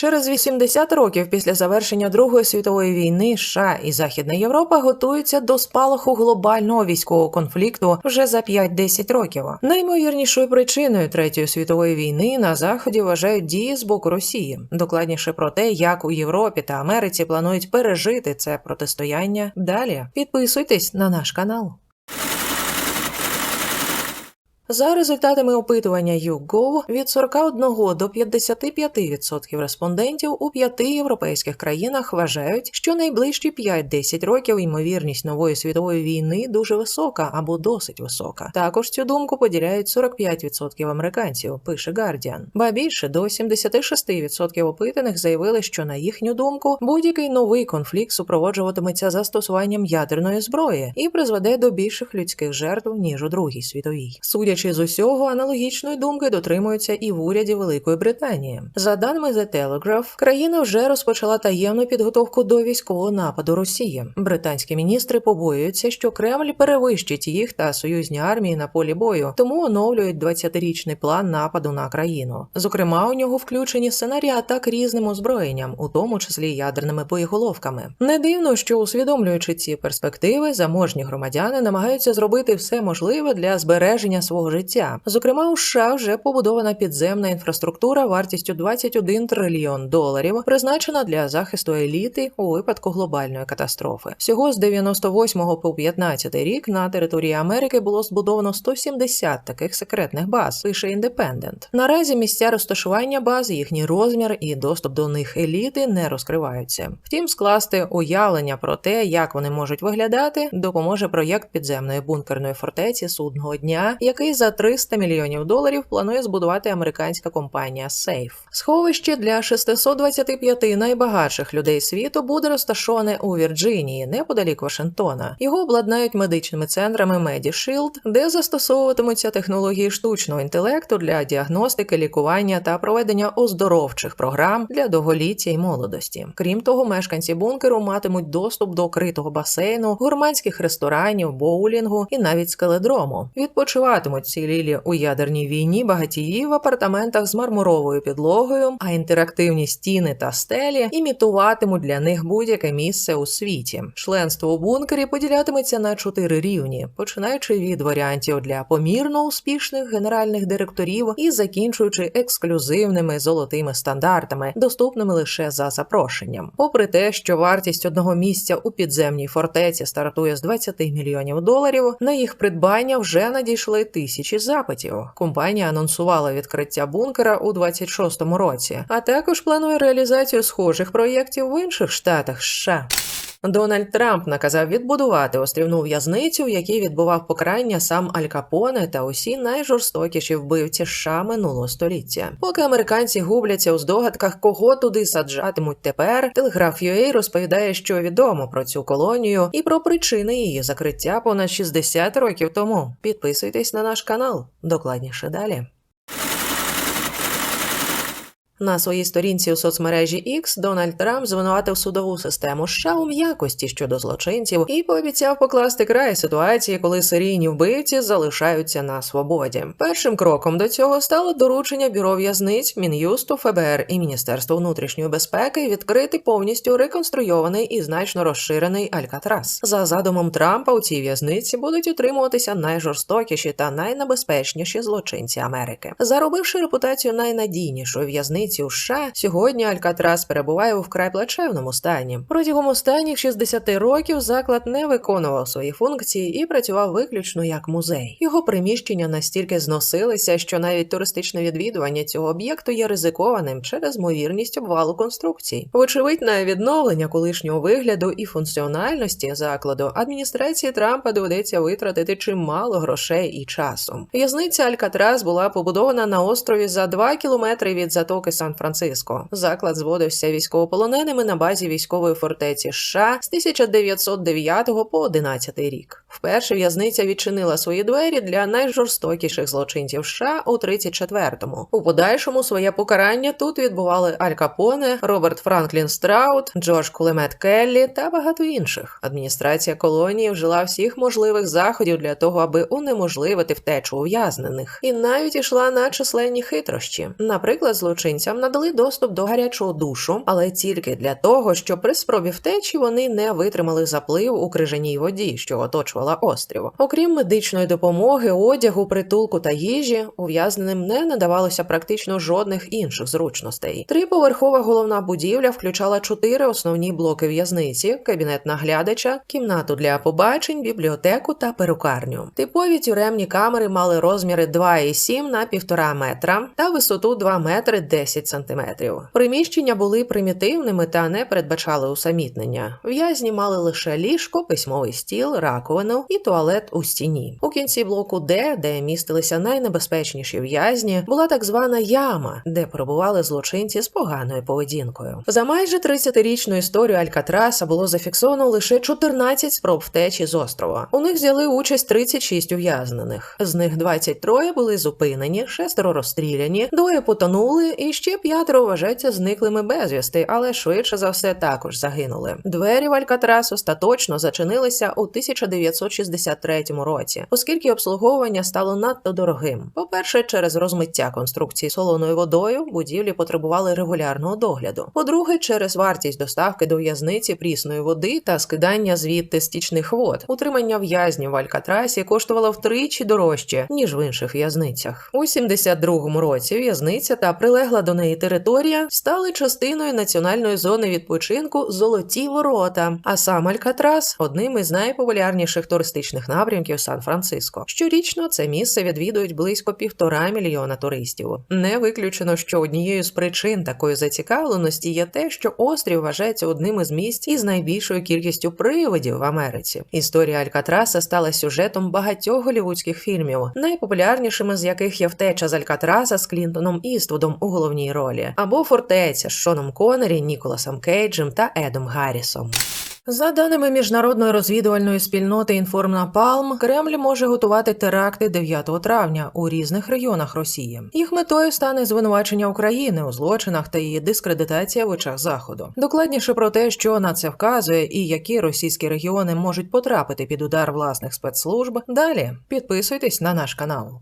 Через 80 років після завершення Другої світової війни США і Західна Європа готуються до спалаху глобального військового конфлікту вже за 5-10 років. Наймовірнішою причиною третьої світової війни на заході вважають дії з боку Росії. Докладніше про те, як у Європі та Америці планують пережити це протистояння. Далі підписуйтесь на наш канал. За результатами опитування YouGov, від 41 до 55% респондентів у п'яти європейських країнах вважають, що найближчі 5-10 років ймовірність нової світової війни дуже висока або досить висока. Також цю думку поділяють 45% американців, пише Guardian. Ба більше до 76% опитаних заявили, що на їхню думку будь-який новий конфлікт супроводжуватиметься застосуванням ядерної зброї і призведе до більших людських жертв ніж у Другій світовій. Судячи з усього, аналогічної думки дотримуються і в уряді Великої Британії. За даними The Telegraph, країна вже розпочала таємну підготовку до військового нападу Росії. Британські міністри побоюються, що Кремль перевищить їх та союзні армії на полі бою, тому оновлюють 20-річний план нападу на країну. Зокрема, у нього включені сценарії атак різним озброєнням, у тому числі ядерними боєголовками. Не дивно, що усвідомлюючи ці перспективи, заможні громадяни намагаються зробити все можливе для збереження свого життя. Зокрема, у США вже побудована підземна інфраструктура вартістю 21 трильйон доларів, призначена для захисту еліти у випадку глобальної катастрофи. Всього з 98 по 15 рік на території Америки було збудовано 170 таких секретних баз. Пише Індепендент. Наразі місця розташування баз, їхній розмір і доступ до них еліти не розкриваються. Втім, скласти уявлення про те, як вони можуть виглядати, допоможе проєкт підземної бункерної фортеці судного дня, який за 300 мільйонів доларів планує збудувати американська компанія Safe. Сховище для 625 найбагатших людей світу буде розташоване у Вірджинії, неподалік Вашингтона. Його обладнають медичними центрами MediShield, де застосовуватимуться технології штучного інтелекту для діагностики, лікування та проведення оздоровчих програм для довголіття й молодості. Крім того, мешканці бункеру матимуть доступ до критого басейну, гурманських ресторанів, боулінгу і навіть скеледрому. Відпочиватимуть цілілі у ядерній війні багатії в апартаментах з мармуровою підлогою, а інтерактивні стіни та стелі імітуватимуть для них будь-яке місце у світі. Членство у бункері поділятиметься на чотири рівні, починаючи від варіантів для помірно успішних генеральних директорів і закінчуючи ексклюзивними золотими стандартами, доступними лише за запрошенням. Попри те, що вартість одного місця у підземній фортеці стартує з 20 мільйонів доларів, на їх придбання вже надійшли тисячі запитів. Компанія анонсувала відкриття бункера у 26-му році, а також планує реалізацію схожих проєктів в інших штатах США. Дональд Трамп наказав відбудувати острівну в'язницю, в якій відбував покарання сам Аль Капоне та усі найжорстокіші вбивці США минулого століття. Поки американці губляться у здогадках, кого туди саджатимуть тепер. Телеграф UA розповідає, що відомо про цю колонію і про причини її закриття понад 60 років тому. Підписуйтесь на наш канал. Докладніше далі. На своїй сторінці у соцмережі X Дональд Трамп звинуватив судову систему США у м'якості щодо злочинців і пообіцяв покласти край ситуації, коли серійні вбивці залишаються на свободі. Першим кроком до цього стало доручення бюро в'язниць, мін'юсту, ФБР і Міністерства внутрішньої безпеки відкрити повністю реконструйований і значно розширений Алькатрас. За задумом Трампа у цій в'язниці будуть утримуватися найжорстокіші та найнебезпечніші злочинці Америки, заробивши репутацію найнадійнішої в'язниці у США, сьогодні Алькатрас перебуває у вкрай плачевному стані. Протягом останніх 60 років заклад не виконував свої функції і працював виключно як музей. Його приміщення настільки зносилися, що навіть туристичне відвідування цього об'єкту є ризикованим через ймовірність обвалу конструкцій. Вочевидь, відновлення колишнього вигляду і функціональності закладу адміністрації Трампа доведеться витратити чимало грошей і часу. В'язниця Алькатрас була побудована на острові за 2 кілометри від затоки Сан-Франциско. Заклад зводився військовополоненими на базі військової фортеці США з 1909 по 11 рік. Вперше в'язниця відчинила свої двері для найжорстокіших злочинців США у 34-му. У подальшому своє покарання тут відбували Аль Капоне, Роберт Франклін Страут, Джордж Кулемет Келлі та багато інших. Адміністрація колонії вжила всіх можливих заходів для того, аби унеможливити втечу ув'язнених, і навіть ішла на численні хитрощі. Наприклад, злочинцям надали доступ до гарячого душу, але тільки для того, щоб при спробі втечі вони не витримали заплив у крижаній воді, що оточувала острів. Окрім медичної допомоги, одягу, притулку та їжі, ув'язненим не надавалося практично жодних інших зручностей. Триповерхова головна будівля включала чотири основні блоки в'язниці: кабінет наглядача, кімнату для побачень, бібліотеку та перукарню. Типові тюремні камери мали розміри 2,7 на 1,5 метра та висоту 2 метри 10 сантиметрів. Приміщення були примітивними та не передбачали усамітнення. В'язні мали лише ліжко, письмовий стіл, раковину і туалет у стіні. У кінці блоку Д, де містилися найнебезпечніші в'язні, була так звана яма, де перебували злочинці з поганою поведінкою. За майже 30-річну історію Алькатраса було зафіксовано лише 14 спроб втечі з острова. У них взяли участь 36 ув'язнених. З них 23 були зупинені, шестеро розстріляні, двоє потонули, і ще п'ятеро вважаються зниклими безвісти, але швидше за все також загинули. Двері в Алькатрас остаточно зачинилися у 1963 році, оскільки обслуговування стало надто дорогим. По-перше, через розмиття конструкції солоною водою будівлі потребували регулярного догляду. По-друге, через вартість доставки до в'язниці прісної води та скидання звідти стічних вод. Утримання в'язнів в Алькатрасі коштувало втричі дорожче ніж в інших в'язницях. У 72-му році в'язниця та прилегла до неї територія стали частиною національної зони відпочинку Золоті ворота. А сам Алькатрас одним із найпопулярніших туристичних напрямків Сан-Франциско. Щорічно це місце відвідують близько півтора мільйона туристів. Не виключено, що однією з причин такої зацікавленості є те, що острів вважається одним із місць із найбільшою кількістю привидів в Америці. Історія Алькатраса стала сюжетом багатьох голівудських фільмів, найпопулярнішими з яких є втеча з Алькатраса з Клінтоном Іствудом у головній ролі, або фортеця з Шоном Коннері, Ніколасом Кейджем та Едом Гаррісом. За даними міжнародної розвідувальної спільноти Інформнапалм, Кремль може готувати теракти 9 травня у різних регіонах Росії. Їх метою стане звинувачення України у злочинах та її дискредитація в очах заходу. Докладніше про те, що на це вказує і які російські регіони можуть потрапити під удар власних спецслужб. Далі підписуйтесь на наш канал.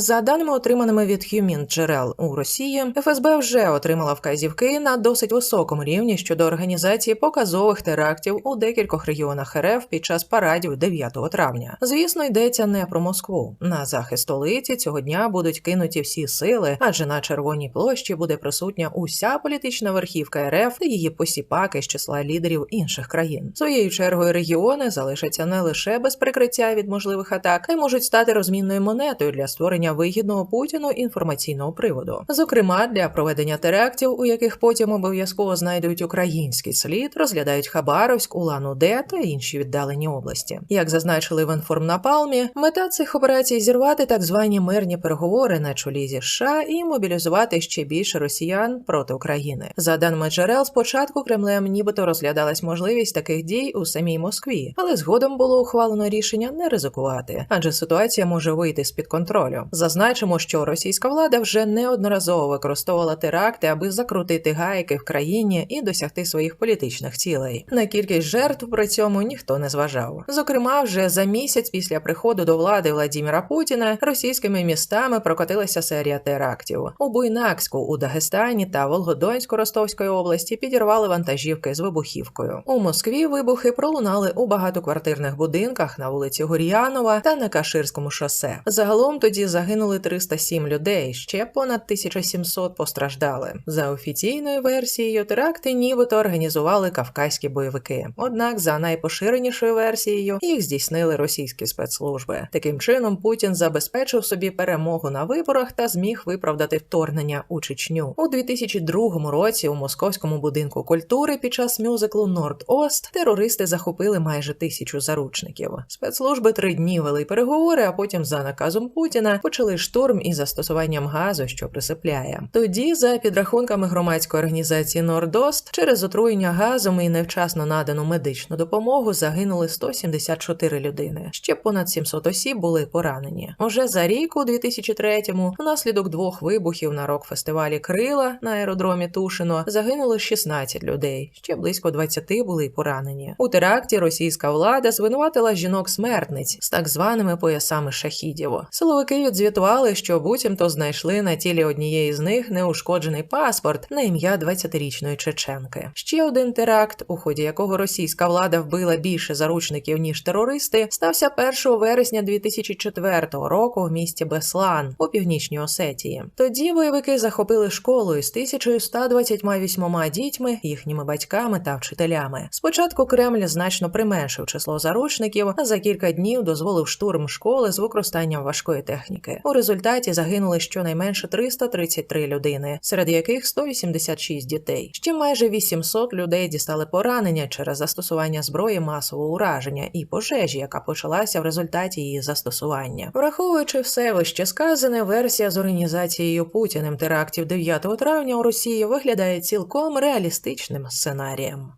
За даними, отриманими від Humin джерел у Росії, ФСБ вже отримала вказівки на досить високому рівні щодо організації показових терактів у декількох регіонах РФ під час парадів 9 травня. Звісно, йдеться не про Москву. На захист столиці цього дня будуть кинуті всі сили, адже на червоній площі буде присутня уся політична верхівка РФ та її посіпаки з числа лідерів інших країн. Своєю чергою регіони залишаться не лише без прикриття від можливих атак, а й можуть стати розмінною монетою для створення вигідного Путіну інформаційного приводу, зокрема для проведення терактів, у яких потім обов'язково знайдуть український слід, розглядають Хабаровськ, Улан-Удэ та інші віддалені області. Як зазначили в інформнапалмі, мета цих операцій зірвати так звані мирні переговори на чолі зі США і мобілізувати ще більше росіян проти України. За даними джерел, спочатку Кремлем нібито розглядалась можливість таких дій у самій Москві, але згодом було ухвалено рішення не ризикувати, адже ситуація може вийти з під контролю. Зазначимо, що російська влада вже неодноразово використовувала теракти, аби закрутити гайки в країні і досягти своїх політичних цілей. На кількість жертв при цьому ніхто не зважав. Зокрема, вже за місяць після приходу до влади Владіміра Путіна російськими містами прокотилася серія терактів. У Буйнакську, у Дагестані та Волгодонську Ростовської області підірвали вантажівки з вибухівкою. У Москві вибухи пролунали у багатоквартирних будинках на вулиці Гур'янова та на Каширському шосе. Загалом тоді загинули 307 людей, ще понад 1700 постраждали. За офіційною версією, теракти нібито організували кавказькі бойовики. Однак, за найпоширенішою версією, їх здійснили російські спецслужби. Таким чином, Путін забезпечив собі перемогу на виборах та зміг виправдати вторгнення у Чечню у 2002 році. У московському будинку культури під час мюзиклу Норд-Ост терористи захопили майже тисячу заручників. Спецслужби три дні вели переговори, а потім за наказом Путіна почали штурм із застосуванням газу, що присипляє. Тоді, за підрахунками громадської організації Нордост, через отруєння газом і невчасно надану медичну допомогу загинули 174 людини. Ще понад 700 осіб були поранені. Уже за рік, у 2003-му, внаслідок двох вибухів на рок-фестивалі Крила на аеродромі Тушино загинуло 16 людей. Ще близько 20 були поранені. У теракті російська влада звинуватила жінок-смертниць з так званими поясами шахідів. Силовики відзвітували, що буцімто знайшли на тілі однієї з них неушкоджений паспорт на ім'я 20-річної чеченки. Ще один теракт, у ході якого російська влада вбила більше заручників ніж терористи, стався 1 вересня 2004 року в місті Беслан у північній Осетії. Тоді бойовики захопили школу із 1128 дітьми, їхніми батьками та вчителями. Спочатку Кремль значно применшив число заручників, а за кілька днів дозволив штурм школи з використанням важкої техніки. У результаті загинули щонайменше 333 людини, серед яких 186 дітей. Ще майже 800 людей дістали поранення через застосування зброї масового ураження і пожежі, яка почалася в результаті її застосування. Враховуючи все вище сказане, версія з організацією Путіним терактів 9 травня у Росії виглядає цілком реалістичним сценарієм.